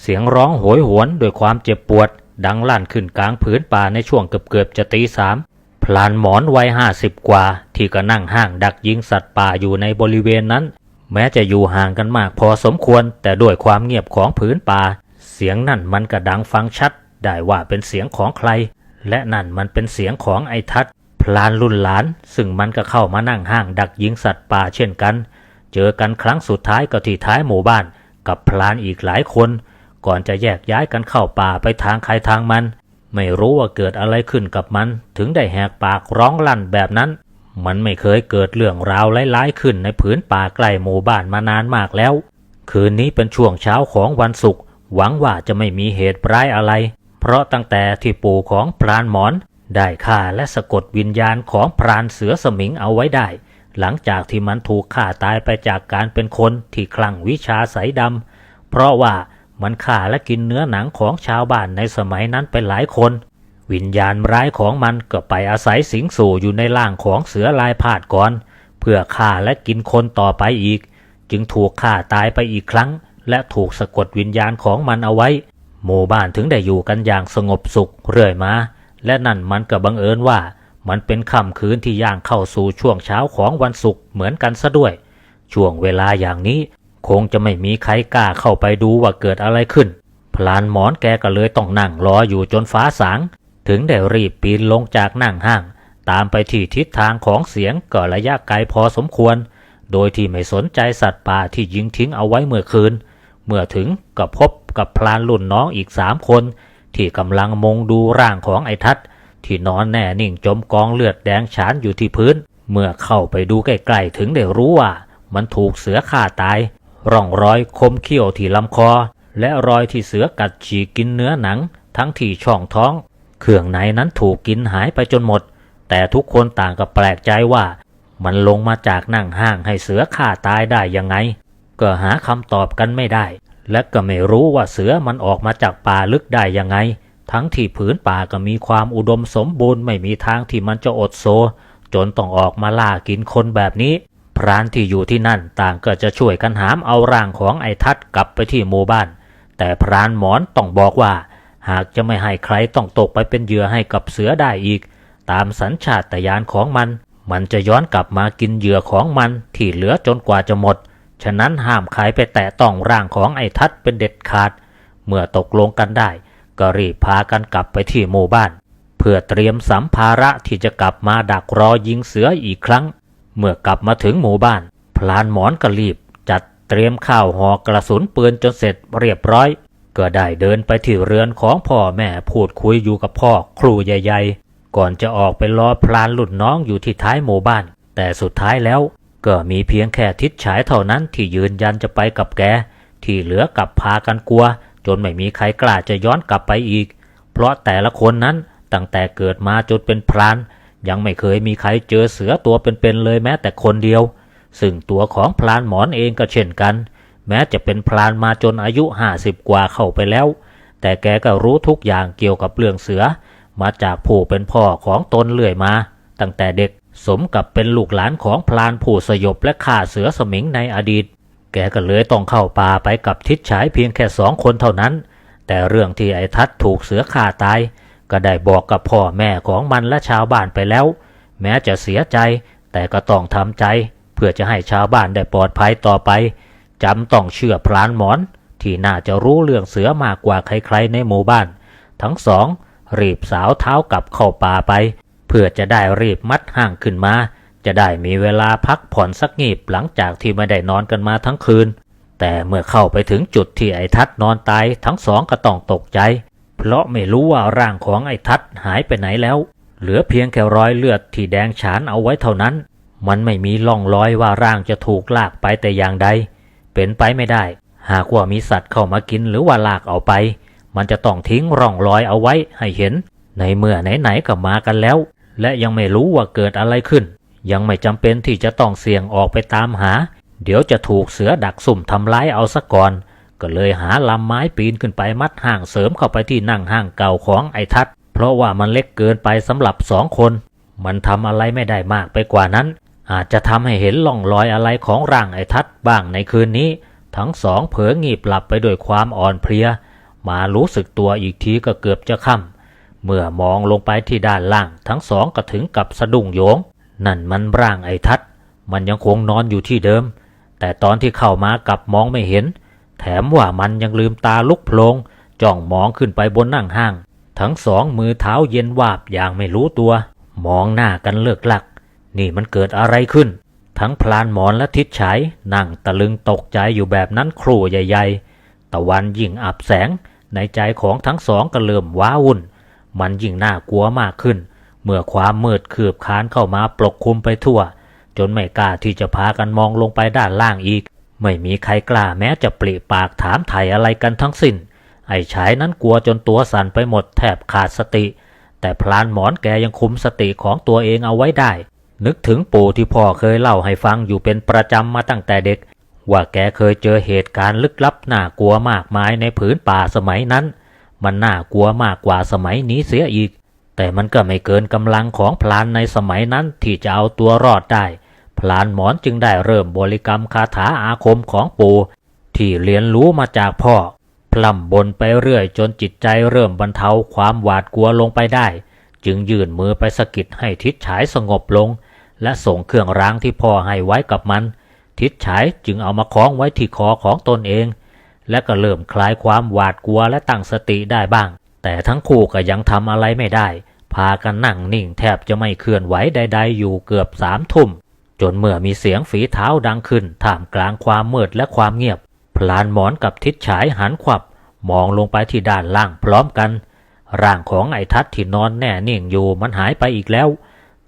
เสียงร้องโหยหวนด้วยความเจ็บปวด ดังลั่นขึ้นกลางผืนป่าในช่วงเกือบๆจะตีสามพลานหมอนวัยห้าสิบกว่า ที่ก็นั่งห้างดักยิงสัตว์ป่าอยู่ในบริเวณนั้น แม้จะอยู่ห่างกันมากพอสมควร แต่ด้วยความเงียบของผืนป่า เสียงนั่นมันกระดังฟังชัด ได้ว่าเป็นเสียงของใคร และนั่นมันเป็นเสียงของไอ้ทัดพลานรุ่นหลาน ซึ่งมันก็เข้ามานั่งห้างดักยิงสัตว์ป่าเช่นกัน เจอกันครั้งสุดท้ายก็ที่ท้ายหมู่บ้าน กับพลานอีกหลายคน ก่อนจะแยกย้ายกันเข้าป่าไปทางใครทางมัน ไม่รู้ว่าเกิดอะไรขึ้นกับมัน ถึงได้แหกปากร้องลั่นแบบนั้น มันไม่เคยเกิดเรื่องราวร้ายๆขึ้นในผืนป่าใกล้หมู่บ้านมานานมากแล้ว คืนนี้เป็นช่วงเช้าของวันศุกร์หวังว่าจะไม่มีเหตุร้ายอะไร เพราะตั้งแต่ที่ปู่ของพรานหมอน ได้ฆ่าและสะกดวิญญาณของพรานเสือสมิงเอาไว้ได้ หลังจากที่มันถูกฆ่าตายไปจากการเป็นคนที่คลั่งวิชาสายดำเพราะว่า มันฆ่าและกินเนื้อหนังของชาวบ้านในสมัยนั้นไปหลายคน วิญญาณร้ายของมันก็ไปอาศัยสิงสู่อยู่ในร่างของเสือลายพาดก่อน เพื่อฆ่าและกินคนต่อไปอีก จึงถูกฆ่าตายไปอีกครั้ง และถูกสะกดวิญญาณของมันเอาไว้ หมู่บ้านถึงได้อยู่กันอย่างสงบสุขเรื่อยมา และนั่นมันก็บังเอิญว่า มันเป็นค่ำคืนที่ย่างเข้าสู่ช่วงเช้าของวันศุกร์เหมือนกันซะด้วย ช่วงเวลาอย่างนี้ คงจะไม่มีใครกล้าเข้าไปดูว่าเกิดอะไรขึ้น พลานหมอนแกก็เลยต้องนั่งรออยู่จนฟ้าสาง ถึงได้รีบปีนลงจากนั่งห้าง ตามไปที่ทิศทางของเสียงก็ระยะไกลพอสมควร โดยที่ไม่สนใจสัตว์ป่าที่ยิงทิ้งเอาไว้เมื่อคืน เมื่อถึงก็พบกับพลานรุ่นน้องอีกสามคน ที่กำลังมองดูร่างของไอ้ทัดที่นอนแน่นิ่งจมกองเลือดแดงฉานอยู่ที่พื้น เมื่อเข้าไปดูใกล้ๆถึงได้รู้ว่ามันถูกเสือฆ่าตาย ร่องรอยคมเขี้ยวที่ลำคอ และรอยที่เสือกัดฉีกกินเนื้อหนัง ทั้งที่ช่องท้อง เครื่องในนั้นถูกกินหายไปจนหมด แต่ทุกคนต่างก็แปลกใจว่า มันลงมาจากนั่งห้างให้เสือฆ่าตายได้ยังไง ก็หาคำตอบกันไม่ได้ และก็ไม่รู้ว่าเสือมันออกมาจากป่าลึกได้ยังไง ทั้งที่ผืนป่าก็มีความอุดมสมบูรณ์ไม่มีทางที่มันจะอดโซจนต้องออกมาล่ากินคนแบบนี้ พรานที่อยู่ที่นั่นต่างก็จะช่วยกันหามเอาร่างของไอ้ทัดกลับไปที่หมู่บ้าน แต่พรานหมอนต้องบอกว่า หากจะไม่ให้ใครต้องตกไปเป็นเหยื่อให้กับเสือได้อีก ตามสัญชาตญาณของมัน มันจะย้อนกลับมากินเหยื่อของมันที่เหลือจนกว่าจะหมด ฉะนั้นห้ามใครไปแตะต้องร่างของไอ้ทัดเป็นเด็ดขาด เมื่อตกลงกันได้ ก็รีบพากันกลับไปที่หมู่บ้าน เพื่อเตรียมสัมภาระที่จะกลับมาดักรอยิงเสืออีกครั้ง เมื่อกลับมาถึงหมู่บ้าน พลานหมอนก็รีบ จัดเตรียมข้าวห่อกระสุนปืนจนเสร็จเรียบร้อย ก็ได้เดินไปที่เรือนของพ่อแม่พูดคุยอยู่กับพ่อครูใหญ่ๆ ก่อนจะออกไปรอพลานหลุดน้องอยู่ที่ท้ายหมู่บ้าน แต่สุดท้ายแล้ว ก็มีเพียงแค่ทิศฉายเท่านั้นที่ยืนยันจะไปกับแก ที่เหลือกลับพากันกลัว จนไม่มีใครกล้าจะย้อนกลับไปอีก เพราะแต่ละคนนั้นตั้งแต่เกิดมาจนเป็นพราน ยังไม่เคยมีใครเจอเสือตัวเป็นๆเลยแม้แต่คนเดียว ซึ่งตัวของพลานหมอนเองก็เช่นกัน แม้จะเป็นพลานมาจนอายุห้าสิบกว่าเข้าไปแล้ว แต่แกก็รู้ทุกอย่างเกี่ยวกับเรื่องเสือ มาจากผู้เป็นพ่อของตนเรื่อยมา ตั้งแต่เด็กสมกับเป็นลูกหลานของพลานผู้สยบและฆ่าเสือสมิงในอดีต แกก็เลยต้องเข้าป่าไปกับทิศฉายเพียงแค่สองคนเท่านั้น แต่เรื่องที่ไอ้ทัดถูกเสือฆ่าตาย ก็ได้บอกกับพ่อแม่ของมันและชาวบ้านไปแล้ว แม้จะเสียใจแต่ก็ต้องทำใจ เพื่อจะให้ชาวบ้านได้ปลอดภัยต่อไปจำต้องเชื่อพรานหมอน ที่น่าจะรู้เรื่องเสือมากกว่าใครๆในหมู่บ้าน ทั้งสองรีบสาวเท้ากลับเข้าป่าไป เพื่อจะได้รีบมัดห่างขึ้นมา จะได้มีเวลาพักผ่อนสักงีบหลังจากที่ไม่ได้นอนกันมาทั้งคืน แต่เมื่อเข้าไปถึงจุดที่ไอ้ทัดนอนตายทั้งสองก็ต้องตกใจ เพราะไม่รู้ว่าร่างของไอ้ทัดหายไปไหนแล้ว เหลือเพียงแค่รอยเลือดที่แดงฉานเอาไว้เท่านั้น มันไม่มีล่องรอยว่าร่างจะถูกลากไปแต่อย่างใด เป็นไปไม่ได้ หากว่ามีสัตว์เข้ามากินหรือว่าลากเอาไป มันจะต้องทิ้งร่องรอยเอาไว้ให้เห็น ในเมื่อไหนๆก็มากันแล้ว และยังไม่รู้ว่าเกิดอะไรขึ้น ยังไม่จำเป็นที่จะต้องเสี่ยงออกไปตามหา เดี๋ยวจะถูกเสือดักสุ่มทำร้ายเอาซะก่อน ก็เลยหาลำไม้ปีนขึ้นไปมัดห่างเสริมเข้าไปที่นั่งห้างเก่าของไอ้ทัด เพราะว่ามันเล็กเกินไปสำหรับสองคน มันทำอะไรไม่ได้มากไปกว่านั้น อาจจะทำให้เห็นล่องรอยอะไรของร่างไอ้ทัดบ้างในคืนนี้ ทั้งสองเผลองีบหลับไปด้วยความอ่อนเพลีย มารู้สึกตัวอีกทีก็เกือบจะค่ำเมื่อมองลงไปที่ด้านล่าง ทั้งสองก็ถึงกับสะดุ้งโยง นั่นมันร่างไอ้ทัด มันยังคงนอนอยู่ที่เดิม แต่ตอนที่เข้ามากลับมองไม่เห็น แถมว่ามันยังลืมตาลุกโพลงจ้องมองขึ้นไปบนนั่งห้าง ทั้งสองมือเท้าเย็นวาบอย่างไม่รู้ตัว มองหน้ากันเลิกหลัก นี่มันเกิดอะไรขึ้น ทั้งพลานหมอนและทิศฉายนั่งตะลึงตกใจอยู่แบบนั้นครู่ใหญ่ ๆ ตะวันยิ่งอับแสง ในใจของทั้งสองก็เริ่มว้าวุ่น มันยิ่งน่ากลัวมากขึ้น เมื่อความมืดคืบคานเข้ามาปกคลุมไปทั่ว จนไม่กล้าที่จะพากันมองลงไปด้านล่างอีก ไม่มีใครกล้าแม้จะปริปากถามไถ่อะไรกันทั้งสิ้น ไอ้ฉายนั้นกลัวจนตัวสั่นไปหมดแทบขาดสติ แต่พลานหมอนแกยังคุมสติของตัวเองเอาไว้ได้ นึกถึงปู่ที่พ่อเคยเล่าให้ฟังอยู่เป็นประจำมาตั้งแต่เด็ก ว่าแกเคยเจอเหตุการณ์ลึกลับน่ากลัวมากมายในผืนป่าสมัยนั้น มันน่ากลัวมากกว่าสมัยนี้เสียอีก แต่มันก็ไม่เกินกำลังของพลานในสมัยนั้นที่จะเอาตัวรอดได้ พลานหมอนจึงได้เริ่มบริกรรมคาถาอาคมของปู่ที่เรียนรู้มาจากพ่อ พล่ำบนไปเรื่อยจนจิตใจเริ่มบรรเทาความหวาดกลัวลงไปได้ จึงยื่นมือไปสะกิดให้ทิศฉายสงบลง และส่งเครื่องรางที่พ่อให้ไว้กับมัน ทิศฉายจึงเอามาคล้องไว้ที่คอของตนเอง และก็เริ่มคลายความหวาดกลัวและตั้งสติได้บ้าง แต่ทั้งคู่ก็ยังทำอะไรไม่ได้ พากันนั่งนิ่งแทบจะไม่เคลื่อนไหวใด ๆ อยู่เกือบสามทุ่ม จนเมื่อมีเสียงฝีเท้าดังขึ้นท่ามกลางความมืดและความเงียบ พลานหมอนกับทิศฉายหันขวับ มองลงไปที่ด้านล่างพร้อมกัน ร่างของไอ้ทัดที่นอนแน่นิ่งอยู่มันหายไปอีกแล้ว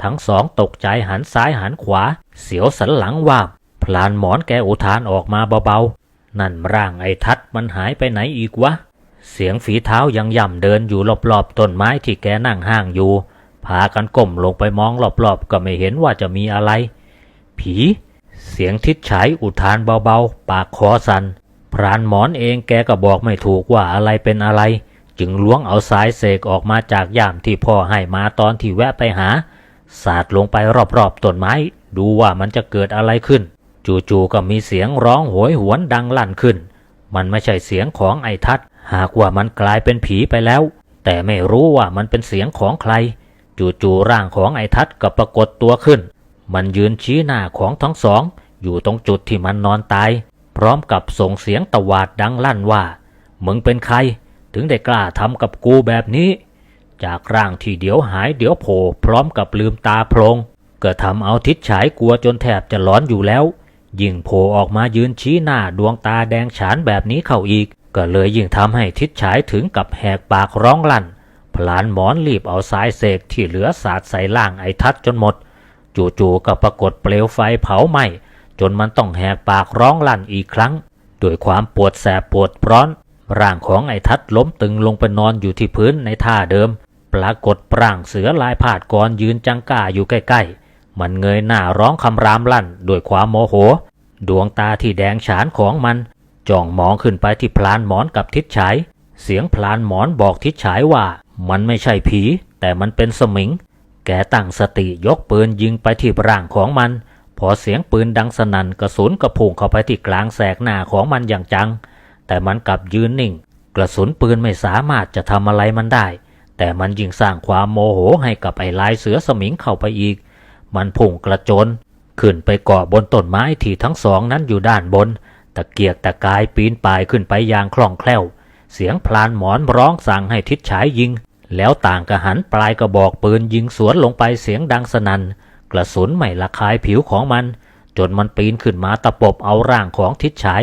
ทั้งสองตกใจหันซ้ายหันขวา เสียวสันหลังวาบพลานหมอนแกอุทานออกมาเบาๆ นั่นร่างไอ้ทัดมันหายไปไหนอีกวะ เสียงฝีเท้ายังย่ำเดินอยู่รอบๆต้นไม้ที่แกนั่งห้างอยู่ พากันก้มลงไปมองรอบๆ ก็ไม่เห็นว่าจะมีอะไร ผี เสียงทิศฉายอุทานเบาๆ ปากคอสันพรานหมอนเองแกก็บอกไม่ถูกว่าอะไรเป็นอะไร จึงล้วงเอาสายเสกออกมาจากย่ามที่พ่อให้มาตอนที่แวะไปหา สาดลงไปรอบๆต้นไม้ ดูว่ามันจะเกิดอะไรขึ้น จู่ๆก็มีเสียงร้องโหยหวนดังลั่นขึ้น มันไม่ใช่เสียงของไอ้ทัด หากว่ามันกลายเป็นผีไปแล้ว แต่ไม่รู้ว่ามันเป็นเสียงของใคร จู่ๆร่างของไอ้ทัดก็ปรากฏตัวขึ้น มันยืนชี้หน้าของทั้งสอง อยู่ตรงจุดที่มันนอนตาย พร้อมกับส่งเสียงตวาดดังลั่นว่า มึงเป็นใคร ถึงได้กล้าทำกับกูแบบนี้ จากร่างที่เดี๋ยวหายเดี๋ยวโผล่พร้อมกับลืมตาโพลงก็ทำเอาทิศฉายกลัวจนแทบจะหลอนอยู่แล้ว ยิ่งโผล่ออกมายืนชี้หน้าดวงตาแดงฉานแบบนี้เข้าอีก ก็เลยยิ่งทำให้ทิศฉายถึงกับแหกปากร้องลั่น พลานหมอนรีบเอาสายเสกที่เหลือสาดใส่ล่างไอ้ทัดจนหมด จู่ๆก็ปรากฏเปลวไฟเผาไหม้จนมันต้องแหกปากร้องลั่นอีกครั้งด้วยความปวดแสบปวดร้อน ร่างของไอ้ทัดล้มตึงลงไปนอนอยู่ที่พื้นในท่าเดิม ปรากฏปร่างเสือลายผาดกรยืนจังก้าอยู่ใกล้ๆ มันเงยหน้าร้องคำรามลั่นด้วยความโมโห ดวงตาที่แดงฉานของมันจ้องมองขึ้นไปที่พลานหมอนกับทิศฉาย เสียงพลานหมอนบอกทิศฉายว่า มันไม่ใช่ผี แต่มันเป็นสมิง แกตั้งสติยกปืนยิงไปที่ร่างของมัน พอเสียงปืนดังสนั่นกระสุนกระพุ่งเข้าไปที่กลางแสกหน้าของมันอย่างจัง แต่มันกลับยืนนิ่ง กระสุนปืนไม่สามารถจะทำอะไรมันได้ แต่มันยิ่งสร้างความโมโหให้กับไอ้ลายเสือสมิงเข้าไปอีก มันพุ่งกระโจนขึ้นไปเกาะบนต้นไม้ที่ทั้งสองนั้นอยู่ด้านบน ตะเกียกตะกายปีนป่ายขึ้นไปอย่างคล่องแคล่ว เสียงพลานหมอนร้องสั่งให้ทิศฉายยิง แล้วต่างกระหันปลายกระบอกปืนยิงสวนลงไปเสียงดังสนัน่น กระสุนไม่ละคายผิวของมัน จนมันปีนขึ้นมาตะปบเอาร่างของทิศฉาย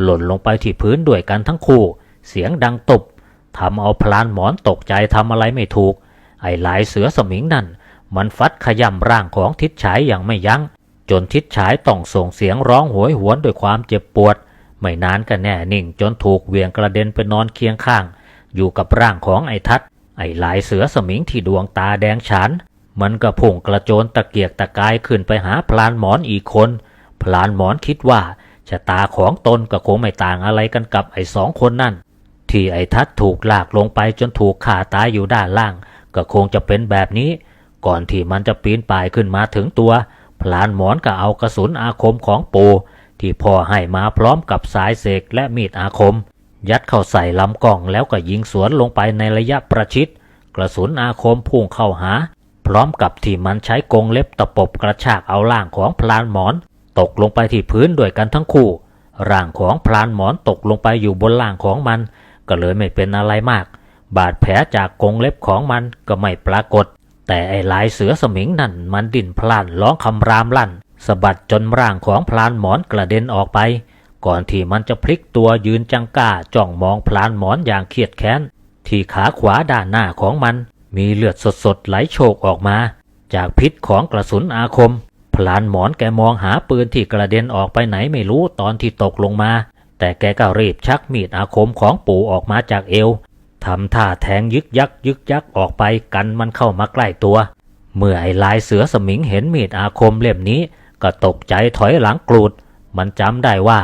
หล่นลงไปที่พื้นด้วยกันทั้งคู่ เสียงดังตบทำเอาพลานหมอนตกใจทำอะไรไม่ถูก ไอ้หลายเสือสมิงนั่น มันฟัดขย่ำร่างของทิศฉายอย่างไม่ยัง้ง จนทิศฉายต้องส่งเสียงร้องโหยหวนด้วยความเจ็บปวด ไม่นานก็แน่นิ่งจนถูกเวียงกระเด็นไปนอนเคียงข้าง อยู่กับร่างของไอ้ทัด อ้ลายเสือสมิงที่ดวงตาแดงฉานมันก็พุ่งกระโจนตะเกียกตะกายขึ้นไปหาพลานหมอนอีกคน พลานหมอนคิดว่าชะตาของตนก็คงไม่ต่างอะไรกันกับไอ้สองคนนั่น ที่ไอ้ทัดถูกลากลงไปจนถูกฆ่าตายอยู่ด้านล่าง ก็คงจะเป็นแบบนี้ ก่อนที่มันจะปีนป่ายขึ้นมาถึงตัว พลานหมอนก็เอากระสุนอาคมของปูที่พ่อให้มาพร้อมกับสายเสกและมีดอาคม ยัดเข้าใส่ลำกล้องแล้วก็ยิงสวนลงไปในระยะประชิด กระสุนอาคมพุ่งเข้าหา พร้อมกับที่มันใช้กงเล็บตะปบกระชากเอาร่างของพลานหมอน ตกลงไปที่พื้นด้วยกันทั้งคู่ ร่างของพลานหมอนตกลงไปอยู่บนร่างของมัน ก็เลยไม่เป็นอะไรมาก บาดแผลจากกงเล็บของมันก็ไม่ปรากฏ แต่ไอ้ลายเสือสมิงนั่นมันดิ้นพลานร้องคำรามลั่นสะบัดจนร่างของพลานหมอนกระเด็นออกไป ก่อนที่มันจะพลิกตัวยืนจังก้าจ้องมองพลานหมอนอย่างเครียดแค้น ที่ขาขวาด้านหน้าของมัน มีเลือดสดๆไหลโชกออกมา จากพิษของกระสุนอาคม พลานหมอนแกมองหาปืนที่กระเด็นออกไปไหนไม่รู้ตอนที่ตกลงมา แต่แกก็รีบชักมีดอาคมของปู่ออกมาจากเอวทำท่าแทงยึกยักยึกยักออกไปกันมันเข้ามาใกล้ตัว เมื่อไอ้ลายเสือสมิงเห็นมีดอาคมเล่มนี้ ก็ตกใจถอยหลังกรูด มันจำได้ว่า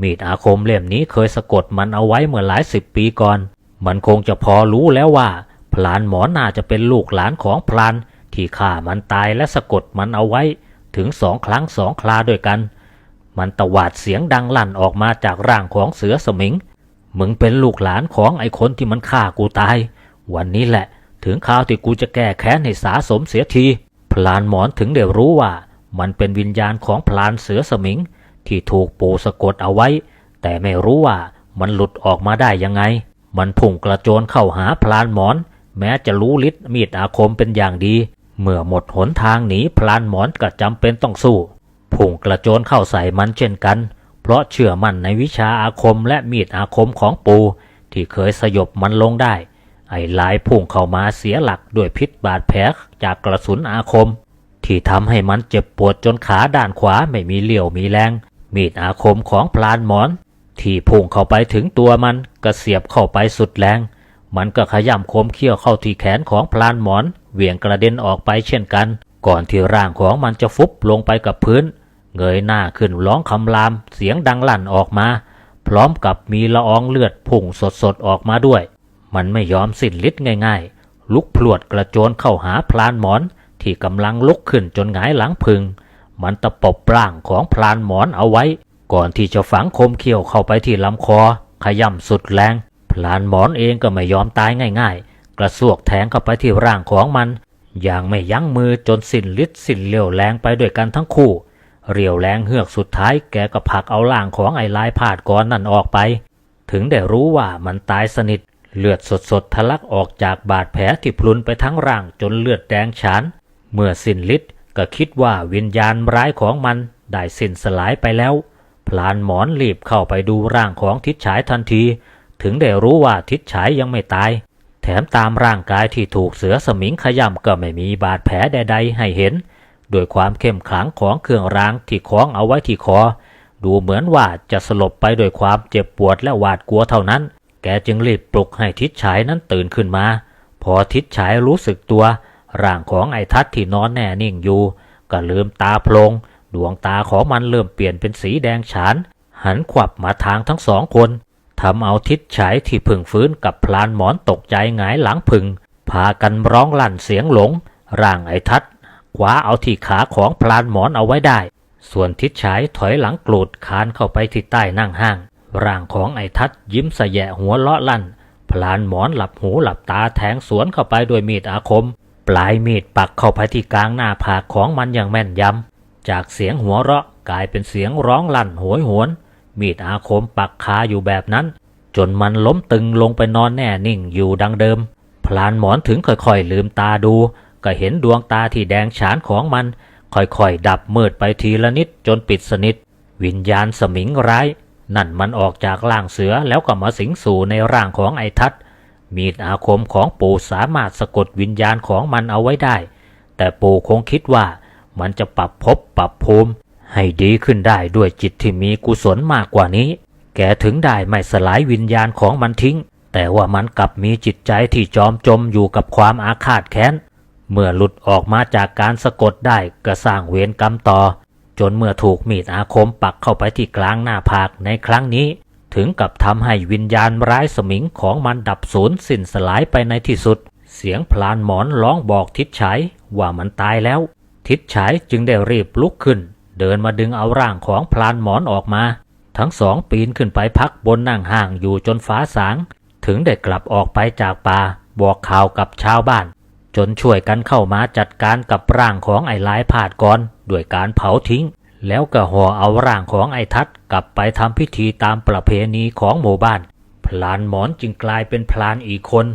มีดอาคมเล่มนี้เคยสะกดมันเอาไว้เมื่อหลายสิบปีก่อน มันคงจะพอรู้แล้วว่า พลานหมอน่าจะเป็นลูกหลานของพลานที่ฆ่ามันตายและสะกดมันเอาไว้ ถึงสองครั้งสองคราด้วยกัน มันตวาดเสียงดังลั่นออกมาจากร่างของเสือสมิง มึงเป็นลูกหลานของไอ้คนที่มันฆ่ากูตาย วันนี้แหละ ถึงคราวที่กูจะแก้แค้นให้สาสมเสียที พลานหมอนถึงได้รู้ว่า มันเป็นวิญญาณของพลานเสือสมิง ที่ถูกปูสะกดเอาไว้ แต่ไม่รู้ว่ามันหลุดออกมาได้ยังไง มันพุ่งกระโจนเข้าหาพลานหมอน แม้จะรู้ฤทธิ์มีดอาคมเป็นอย่างดี เมื่อหมดหนทางหนีพลานหมอนก็จำเป็นต้องสู้ พุ่งกระโจนเข้าใส่มันเช่นกัน เพราะเชื่อมั่นในวิชาอาคมและมีดอาคมของปู ที่เคยสยบมันลงได้ ไอ้ลายพุ่งเข้ามาเสียหลักด้วยพิษบาดแผลจากกระสุนอาคมที่ทำให้มันเจ็บปวดจนขาด้านขวาไม่มีเลี่ยวมีแรง มีดอาคมของพลานหมอน ที่พุ่งเข้าไปถึงตัวมันก็เสียบเข้าไปสุดแรง มันก็ขย่ำคมเขี้ยวเข้าที่แขนของพลานหมอน เหวี่ยงกระเด็นออกไปเช่นกัน ก่อนที่ร่างของมันจะฟุบลงไปกับพื้น เงยหน้าขึ้นร้องคำรามเสียงดังลั่นออกมา พร้อมกับมีละอองเลือดพุ่งสดๆออกมาด้วย มันไม่ยอมสิ้นฤทธิ์ง่ายๆ ลุกพลวดกระโจนเข้าหาพลานหมอนที่กำลังลุกขึ้นจนหงายหลังพึง มันตะปบร่างของพลานหมอนเอาไว้ ก่อนที่จะฝังคมเขี้ยวเข้าไปที่ลำคอ ขย่ำสุดแรงพลานหมอนเองก็ไม่ยอมตายง่ายๆ กระซวกแทงเข้าไปที่ร่างของมัน อย่างไม่ยั้งมือจนสิ้นฤทธิ์สิ้นเรี่ยวแรงไปด้วยกันทั้งคู่ เรียวแรงเฮือกสุดท้ายแกก็ผลักเอาร่างของไอ้ลายพาดก้อนนั่นออกไป ถึงได้รู้ว่ามันตายสนิทเลือดสดๆทะลักออกจากบาดแผลที่พลุนไปทั้งร่างจนเลือดแดงฉาน เมื่อสิ้นฤทธิ์ ก็คิดว่าวิญญาณร้ายของมันได้สิ้นสลายไปแล้ว พลานหมอนรีบเข้าไปดูร่างของทิศฉายทันที ถึงได้รู้ว่าทิศฉายยังไม่ตาย แถมตามร่างกายที่ถูกเสือสมิงขย่ำก็ไม่มีบาดแผลใดๆให้เห็นด้วยความเข้มขลังของเครื่องรางที่คล้องเอาไว้ที่คอ ดูเหมือนว่าจะสลบไปด้วยความเจ็บปวดและหวาดกลัวเท่านั้น แกจึงรีบปลุกให้ทิศฉายนั้นตื่นขึ้นมา พอทิศฉายรู้สึกตัว ร่างของไอ้ทัดที่นอนแน่นิ่งอยู่ ก็ลืมตาโพลง ดวงตาของมันเริ่มเปลี่ยนเป็นสีแดงฉาน หันขวับมาทางทั้งสองคนทำเอาทิศฉายที่พึ่งฟื้นกับพลานหมอนตกใจหงายหลังพึ่ง พากันร้องลั่นเสียงหลง ร่างไอ้ทัดคว้าเอาที่ขาของพลานหมอนเอาไว้ได้ ส่วนทิศฉายถอยหลังกรูดคานเข้าไปที่ใต้นั่งห้าง ร่างของไอ้ทัดยิ้มสะแยะหัวเลาะลั่น พลานหมอนหลับหูหลับตาแทงสวนเข้าไปด้วยมีดอาคม ปลายมีดปักเข้าไปที่กลางหน้าผากของมันอย่างแม่นยำ จากเสียงหัวเราะกลายเป็นเสียงร้องลั่นโหยหวน มีดอาคมปักคาอยู่แบบนั้น จนมันล้มตึงลงไปนอนแน่นิ่งอยู่ดังเดิม พลานหมอนถึงค่อยๆลืมตาดู ก็เห็นดวงตาที่แดงฉานของมัน ค่อยๆดับมืดไปทีละนิดจนปิดสนิท วิญญาณสมิงร้าย นั่นมันออกจากร่างเสือแล้วก็มาสิงสู่ในร่างของไอ้ทัด มีดอาคมของปู่สามารถสะกดวิญญาณของมันเอาไว้ได้ แต่ปู่คงคิดว่ามันจะปรับภพปรับภูมิ ให้ดีขึ้นได้ด้วยจิตที่มีกุศลมากกว่านี้ แกถึงได้ไม่สลายวิญญาณของมันทิ้ง แต่ว่ามันกลับมีจิตใจที่จอมจมอยู่กับความอาฆาตแค้น เมื่อหลุดออกมาจากการสะกดได้ก็สร้างเวรกรรมต่อ จนเมื่อถูกมีดอาคมปักเข้าไปที่กลางหน้าผากในครั้งนี้ ถึงกับทำให้วิญญาณร้ายสมิงของมันดับสูญสิ้นสลายไปในที่สุด เสียงพลานหมอนร้องบอกทิศฉายว่ามันตายแล้ว ทิศฉายจึงได้รีบลุกขึ้น เดินมาดึงเอาร่างของพลานหมอนออกมา ทั้งสองปีนขึ้นไปพักบนนั่งห้างอยู่จนฟ้าสาง ถึงได้กลับออกไปจากป่าบอกข่าวกับชาวบ้าน จนช่วยกันเข้ามาจัดการกับร่างของไอ้ลายผาดก่อนด้วยการเผาทิ้ง แล้วก็ห่อเอาร่างของไอ้ทัดกลับไปทำพิธีตามประเพณีของหมู่บ้าน พลานหมอนจึงกลายเป็นพลานอีกคน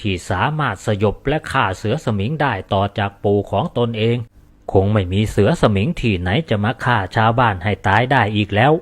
ที่สามารถสยบและฆ่าเสือสมิงได้ต่อจากปู่ของตนเอง คงไม่มีเสือสมิงที่ไหนจะมาฆ่าชาวบ้านให้ตายได้อีกแล้ว